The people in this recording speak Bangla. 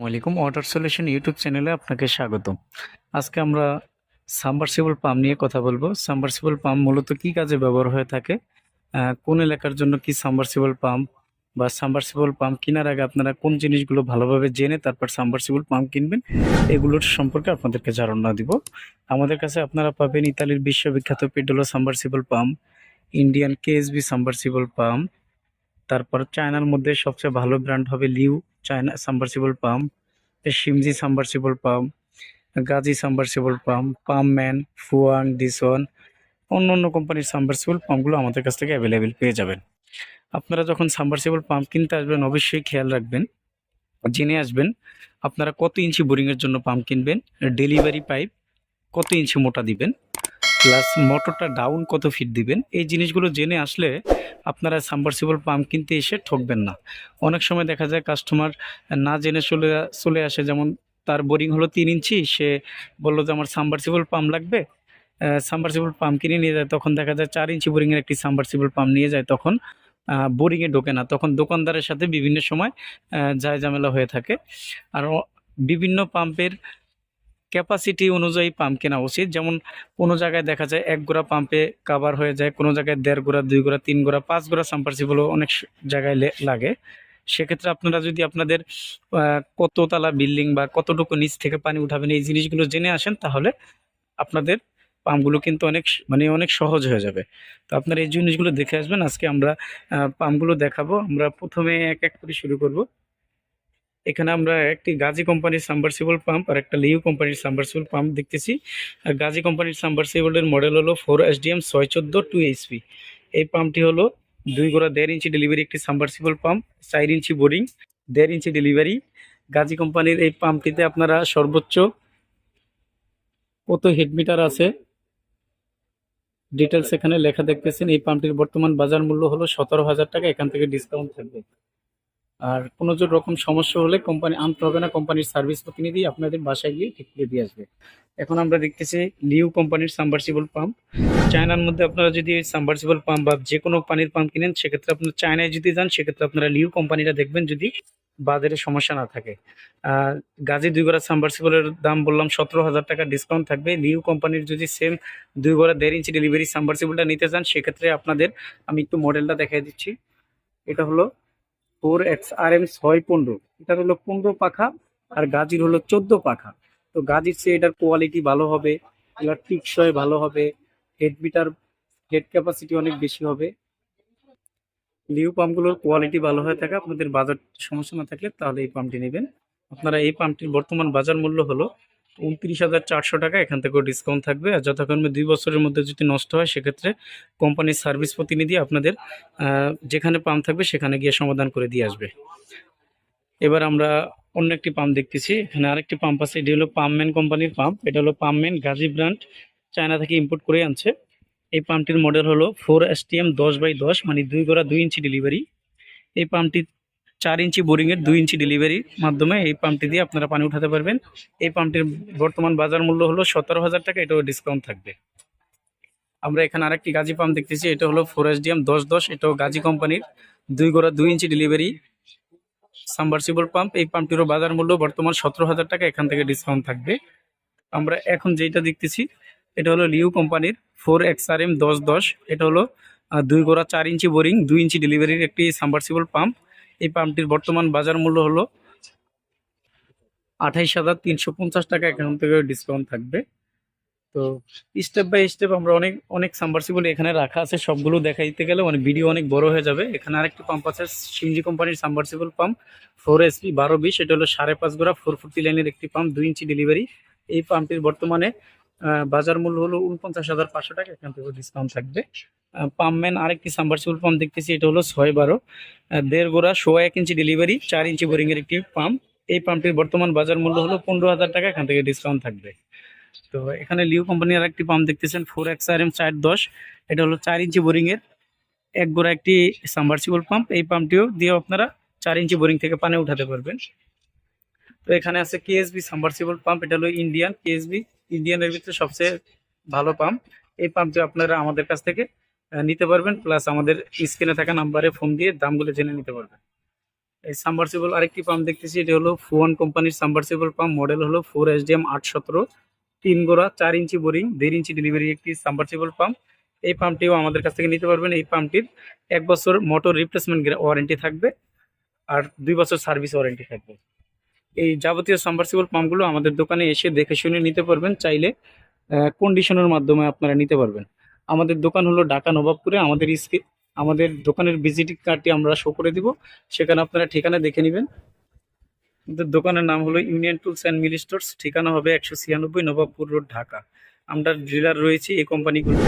ওয়ালাইকুম ওয়াটার সলিউশন ইউটিউব চ্যানেলে আপনাকে স্বাগতম। আজকে আমরা সাবমার্সিবল পাম্প নিয়ে কথা বলব। সাবমার্সিবল পাম্প মূলত কি কাজে ব্যবহার হয়ে থাকে? কোন এলাকার জন্য কি সাবমার্সিবল পাম্প বা সাবমার্সিবল পাম্প কেনার আগে আপনারা কোন জিনিসগুলো ভালোভাবে জেনে তারপর সাবমার্সিবল পাম্প কিনবেন, এগুলোর সম্পর্কে আপনাদেরকে ধারণা দিব। আমাদের কাছে আপনারা পাবেন ইতালির বিশ্ববিখ্যাত Pedrollo submersible pump Indian KSB submersible pump তারপর চায়নার মধ্যে সবচেয়ে ভালো ব্র্যান্ড হবে Leo, China submersible pump Shimge submersible pump Gazi submersible pump pump Pumpman ডিসন অন্য অন্য কোম্পানির সাবমার্সিবল পাম্পগুলো আমাদের কাছ থেকে অ্যাভেলেবেল পেয়ে যাবেন। আপনারা যখন সাবমার্সিবল পাম্প কিনতে আসবেন, অবশ্যই খেয়াল রাখবেন, জেনে আসবেন আপনারা কত ইঞ্চি বোরিংয়ের জন্য পাম্প কিনবেন ডেলিভারি পাইপ কত ইঞ্চি মোটা দিবেন প্লাস মোটরটা ডাউন কত ফিট দিবেন? এই জিনিসগুলো জেনে আসলে আপনারা সাবমার্সিবল পাম্প কিনতে এসে ঠকবেন না। অনেক সময় দেখা যায় কাস্টমার না জেনে চলে চলে আসে, যেমন তার বোরিং হলো তিন ইঞ্চি, সে বলল যে আমার সাবমার্সিবল পাম্প লাগবে। সাবমার্সিবল পাম্প কিনে নিয়ে যায়, তখন দেখা যায় চার ইঞ্চি বোরিংয়ের একটি সাবমার্সিবল পাম্প নিয়ে যায়, তখন বোরিংয়ে ঢোকে না। তখন দোকানদারের সাথে বিভিন্ন সময় যায় ঝামেলা হয়ে থাকে। আর বিভিন্ন পাম্পের ক্যাপাসিটি অনুযায়ী পাম্প কেনা উচিত। যেমন কোনো জায়গায় দেখা যায় এক গোড়া পাম্পে কাভার হয়ে যায়, কোনো জায়গায় দেড় গোড়া দুই গোড়া তিন গোড়া পাঁচ গোড়া সাম্পার্সিবলও অনেক জায়গায় লাগে। সেক্ষেত্রে আপনারা যদি আপনাদের কততলা বিল্ডিং বা কতটুকু নিচ থেকে পানি উঠাবেন এই জিনিসগুলো জেনে আসেন, তাহলে আপনাদের পাম্পগুলো কিন্তু অনেক মানে অনেক সহজ হয়ে যাবে। তো আপনারা এই জিনিসগুলো দেখে আসবেন। আজকে আমরা পাম্পগুলো দেখাবো। আমরা প্রথমে এক এক করে শুরু করব। এখানে আমরা একটি গাজী কোম্পানির সাবমার্সিবল পাম্প আর একটা লিউ কোম্পানির সাবমার্সিবল পাম্প দেখতেছি। আর গাজী কোম্পানির সাবমার্সিবলের মডেল হলো ফোর এসডিএম ছয় চোদ্দ টু এইচপি এই পাম্পটি হলো দুই গোড়া দেড় ইঞ্চি ডেলিভারি একটি সাবমার্সিবল পাম্প চার ইঞ্চি বোরিং দেড় ইঞ্চি ডেলিভারি গাজী কোম্পানির এই পাম্পটিতে আপনারা সর্বোচ্চ কত হেড মিটার আছে? ডিটেলস এখানে লেখা দেখতেছেন। এই পাম্পটির বর্তমান বাজার মূল্য হলো সতেরো হাজার টাকা। এখান থেকে ডিসকাউন্ট থাকবে। আর কোনো রকম সমস্যা হলে কোম্পানি আনতে হবে না কোম্পানির সার্ভিস প্রতিনিধি আপনাদের বাসায় গিয়ে ঠিক করে দিয়ে আসবে। এখন আমরা দেখতেছি লিউ কোম্পানির সাবমার্সিবল পাম্প চায়নার মধ্যে আপনারা যদি সাবমার্সিবল পাম্প বা যে কোনো পানির পাম্প কিনেন, সেক্ষেত্রে আপনারা চায়নায় যদি যান, সেক্ষেত্রে আপনারা লিউ কোম্পানিটা দেখবেন যদি বাজারে সমস্যা না থাকে। গাজী দুই গোড়া সাবমার্সিবলের দাম বললাম সতেরো হাজার টাকা ডিসকাউন্ট থাকবে। নিউ কোম্পানির যদি সেম দুই গোড়া দেড় ইঞ্চি ডেলিভারি সাবমার্সিবলটা নিতে চান, সেক্ষেত্রে আপনাদের আমি একটু মডেলটা দেখাই দিচ্ছি। এটা হলো ফোর এক্স আর এম ছয় পনেরো। এটার হলো পনেরো পাখা আর গাজির হলো চোদ্দ পাখা। তো গাজির চেয়ে এটার কোয়ালিটি ভালো হবে, এটার টিকসই ভালো হবে হেড মিটার হেড ক্যাপাসিটি অনেক বেশি হবে। লিউ পাম্পগুলোর কোয়ালিটি ভালো হয়ে থাকে, আপনাদের বাজার সমস্যা না থাকলে তাহলে এই পাম্পটি নেবেন। আপনারা এই পাম্পটির বর্তমান বাজার মূল্য হলো উনত্রিশ হাজার চারশো টাকা, এখান থেকেও ডিসকাউন্ট থাকবে। আর যথাক্রমে দুই বছরের মধ্যে যদি নষ্ট হয়, সেক্ষেত্রে কোম্পানির সার্ভিস প্রতিনিধি আপনাদের যেখানে পাম্প থাকবে, সেখানে গিয়ে সমাধান করে দিয়ে আসবে। এবার আমরা অন্য একটি পাম্প দেখতেছি। এখানে আরেকটি পাম্প আছে, এটি হলো পাম্পম্যান কোম্পানির পাম্প। এটা হলো পাম্পম্যান গাজী ব্র্যান্ড, চায়না থেকে ইম্পোর্ট করে আনছে। এই পাম্পটির মডেল হলো ফোর এস টি এম দশ বাই দশ মানে দুই গোড়া দুই ইঞ্চি ডেলিভারি এই পাম্পটি চার ইঞ্চি বোরিংয়ের দুই ইঞ্চি ডেলিভারির মাধ্যমে এই পাম্পটি দিয়ে আপনারা পানি উঠাতে পারবেন। এই পাম্পটির বর্তমান বাজার মূল্য হলো সতেরো হাজার টাকা, এটাও ডিসকাউন্ট থাকবে। আমরা এখানে আরেকটি গাজি পাম্প দেখতেছি, এটা হলো ফোর এস ডিএম দশ দশ, এটাও গাজী কোম্পানির দুই গোড়া দুই ইঞ্চি ডেলিভারি সাবমার্সিবল পাম্প এই পাম্পটিরও বাজার মূল্য বর্তমান সতেরো হাজার টাকা, এখান থেকে ডিসকাউন্ট থাকবে। আমরা এখন যেটা দেখতেছি, এটা হলো লিউ কোম্পানির ফোর এক্স আর এম দশ দশ, এটা হলো দুই গোড়া চার ইঞ্চি বোরিং, দুই ইঞ্চি ডেলিভারির একটি সাবমার্সিবল পাম্প এই পাম্পটির বর্তমান বাজার মূল্য হলো আঠাইশ হাজার তিনশো পঞ্চাশ টাকা। এখান থেকে ডিসকাউন্ট থাকবে। তো স্টেপ বাই স্টেপ আমরা অনেক অনেক সাবমার্সিবল এখানে রাখা আছে। সবগুলো দেখাইতে গেলে অনেক ভিডিও অনেক বড় হয়ে যাবে। এখানে আরেকটি পাম্প আছে সিমজি কোম্পানির সাবমার্সিবল পাম্প ফোর এসপি বারো বিশ। এটা হলো সাড়ে পাঁচ গোড়া ফোর ফুটি লাইনের একটি পাম্প দুই ইঞ্চি ডেলিভারি এই পাম্পটির বর্তমানে বাজার মূল্য হলো উনপঞ্চাশ হাজার পাঁচশো টাকা। এখান থেকে ডিসকাউন্ট থাকবে। পাম্পম্যান আরেকটি সাবমার্সিবল পাম্প দেখতেছি, এটা হলো ছয় বারো। দেড় গোড়া সোয়া এক ইঞ্চি ডেলিভারি চার ইঞ্চি বোরিংয়ের একটি পাম্প এই পাম্পটির বর্তমান বাজার মূল্য হলো পনেরো হাজার টাকা, এখান থেকে ডিসকাউন্ট থাকবে। তো এখানে লিও কোম্পানির আর একটি পাম্প দেখতেছেন ফোর এক্স আর এম চার দশ। এটা হলো চার ইঞ্চি বোরিংয়ের এক গোড়া একটি সাবমার্সিবল পাম্প এই পাম্পটিও দিয়ে আপনারা চার ইঞ্চি বোরিং থেকে পানি উঠাতে পারবেন। তো এখানে আছে কেএসবি সাবমার্সিবল পাম্প এটা হলো ইন্ডিয়ান কেএসবি ইন্ডিয়ানের ভিতরে সবচেয়ে ভালো পাম্প এই পাম্পটি আপনারা আমাদের কাছ থেকে নিতে পারবেন প্লাস আমাদের স্ক্রিনে থাকা নাম্বারে ফোন দিয়ে দামগুলো জেনে নিতে পারবেন। এই সাবমার্সিবল আরেকটি পাম্প দেখতেছি, এটি হলো ফুয়ান কোম্পানির সাবমার্সিবল পাম্প মডেল হলো ফোর এস ডিএম আট সতেরো, তিন গোড়া, চার ইঞ্চি বোরিং দেড় ইঞ্চি ডেলিভারি একটি সাবমার্সিবল পাম্প এই পাম্পটিও আমাদের কাছ থেকে নিতে পারবেন। এই পাম্পটির এক বছর মোটর রিপ্লেসমেন্ট ওয়ারেন্টি থাকবে আর দুই বছর সার্ভিস ওয়ারেন্টি থাকবে। এই যাবতীয় সাবমার্সিবল পাম্পগুলো আমাদের দোকানে এসে দেখে শুনে নিতে পারবেন, চাইলে কন্ডিশনের মাধ্যমে আপনারা নিতে পারবেন। আমাদের দোকান হলো ঢাকা নবাবপুরে। আমাদের স্কে আমাদের দোকানের ভিজিটিং কার্ডটি আমরা শো করে দিব। সেখানে আপনারা ঠিকানা দেখে নেবেন। আমাদের দোকানের নাম হলো Union Tools and Mill Stores ঠিকানা হবে একশো ছিয়ানব্বই নবাবপুর রোড, ঢাকা। আমরা ডিলার রয়েছি এই কোম্পানিগুলো